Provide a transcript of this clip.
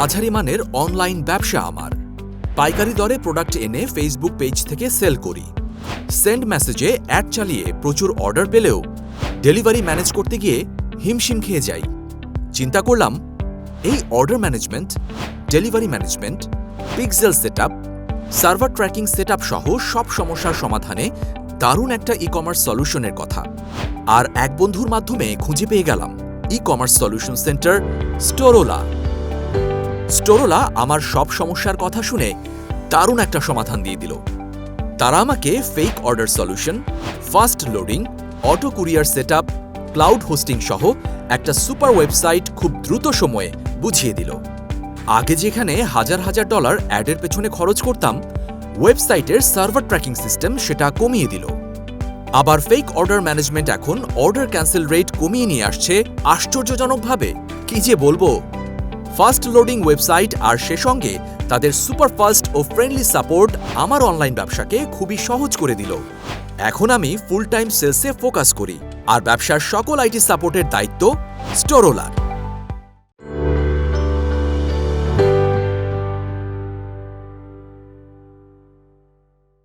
মাঝারি মানের অনলাইন ব্যবসা আমার। পাইকারি দরে প্রোডাক্ট এনে ফেসবুক পেজ থেকে সেল করি। সেন্ড মেসেজে অ্যাড চালিয়ে প্রচুর অর্ডার পেলেও ডেলিভারি ম্যানেজ করতে গিয়ে হিমশিম খেয়ে যাই। চিন্তা করলাম, এই order management, delivery management, pixel setup, server tracking setup সহ সব সমস্যার সমাধানে দারুণ একটা ই কমার্স সলিউশনের কথা। আর এক বন্ধুর মাধ্যমে খুঁজে পেয়ে গেলাম। E commerce solution centre Storola Storola আমার সব সমস্যার কথা শুনে দারুণ একটা সমাধান দিয়ে দিল। তারা আমাকে fake order solution fast loading auto courier setup cloud hosting সহ একটা সুপার ওয়েবসাইট খুব দ্রুত সময়ে বুঝিয়ে দিল। আগে যেখানে হাজার হাজার ডলার অ্যাডের পেছনে খরচ করতাম ওয়েবসাইটের সার্ভার ট্র্যাকিং সিস্টেম সেটা কমিয়ে দিল। আবার ফেক অর্ডার ম্যানেজমেন্ট এখন অর্ডার ক্যান্সেল রেট কমিয়ে নিয়ে আসছে আশ্চর্যজনকভাবে। কি যে বলব? ফাস্ট লোডিং ওয়েবসাইট আর সে সঙ্গে তাদের সুপার ফাস্ট ও ফ্রেন্ডলি সাপোর্ট আমার অনলাইন ব্যবসাকে খুবই সহজ করে দিল। এখন আমি ফুল টাইম সেলসে ফোকাস করি। আর ব্যবসার সকল আইটি সাপোর্টের দায়িত্ব স্টোরোলার